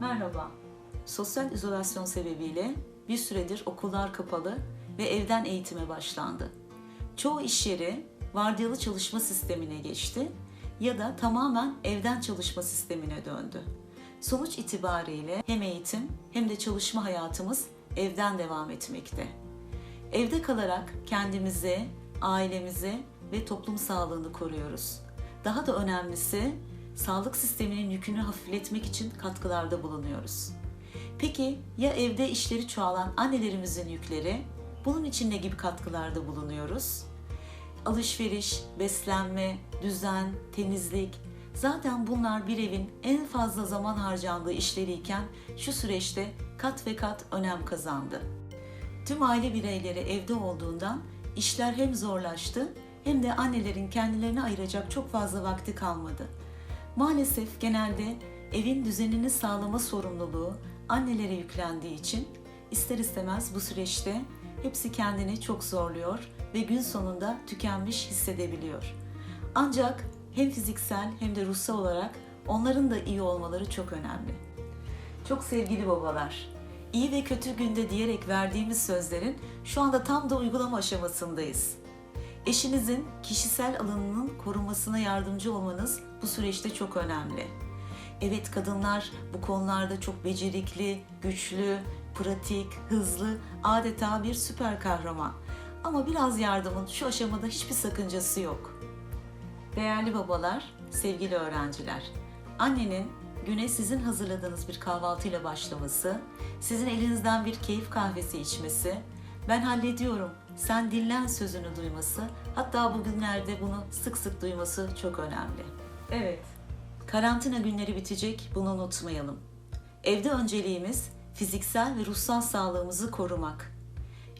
Merhaba. Sosyal izolasyon sebebiyle bir süredir okullar kapalı ve evden eğitime başlandı. Çoğu iş yeri vardiyalı çalışma sistemine geçti ya da tamamen evden çalışma sistemine döndü. Sonuç itibariyle hem eğitim hem de çalışma hayatımız evden devam etmekte. Evde kalarak kendimizi, ailemizi ve toplum sağlığını koruyoruz. Daha da önemlisi sağlık sisteminin yükünü hafifletmek için katkılarda bulunuyoruz. Peki ya evde işleri çoğalan annelerimizin yükleri? Bunun için ne gibi katkılarda bulunuyoruz? Alışveriş, beslenme, düzen, temizlik, zaten bunlar bir evin en fazla zaman harcandığı işleriyken şu süreçte kat ve kat önem kazandı. Tüm aile bireyleri evde olduğundan işler hem zorlaştı hem de annelerin kendilerine ayıracak çok fazla vakti kalmadı. Maalesef genelde evin düzenini sağlama sorumluluğu annelere yüklendiği için ister istemez bu süreçte hepsi kendini çok zorluyor ve gün sonunda tükenmiş hissedebiliyor. Ancak hem fiziksel hem de ruhsal olarak onların da iyi olmaları çok önemli. Çok sevgili babalar, iyi ve kötü günde diyerek verdiğimiz sözlerin şu anda tam da uygulama aşamasındayız. Eşinizin kişisel alanının korunmasına yardımcı olmanız bu süreçte çok önemli. Evet kadınlar bu konularda çok becerikli, güçlü, pratik, hızlı, adeta bir süper kahraman. Ama biraz yardımın şu aşamada hiçbir sakıncası yok. Değerli babalar, sevgili öğrenciler, annenin güne sizin hazırladığınız bir kahvaltıyla başlaması, sizin elinizden bir keyif kahvesi içmesi, ben hallediyorum, sen dinlen sözünü duyması, hatta bugünlerde bunu sık sık duyması çok önemli. Evet, karantina günleri bitecek, bunu unutmayalım. Evde önceliğimiz fiziksel ve ruhsal sağlığımızı korumak.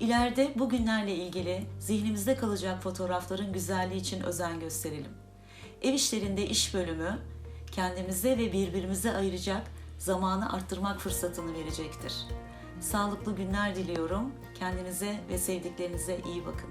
İleride bu günlerle ilgili zihnimizde kalacak fotoğrafların güzelliği için özen gösterelim. Ev işlerinde iş bölümü kendimize ve birbirimize ayıracak zamanı arttırmak fırsatını verecektir. Sağlıklı günler diliyorum. Kendinize ve sevdiklerinize iyi bakın.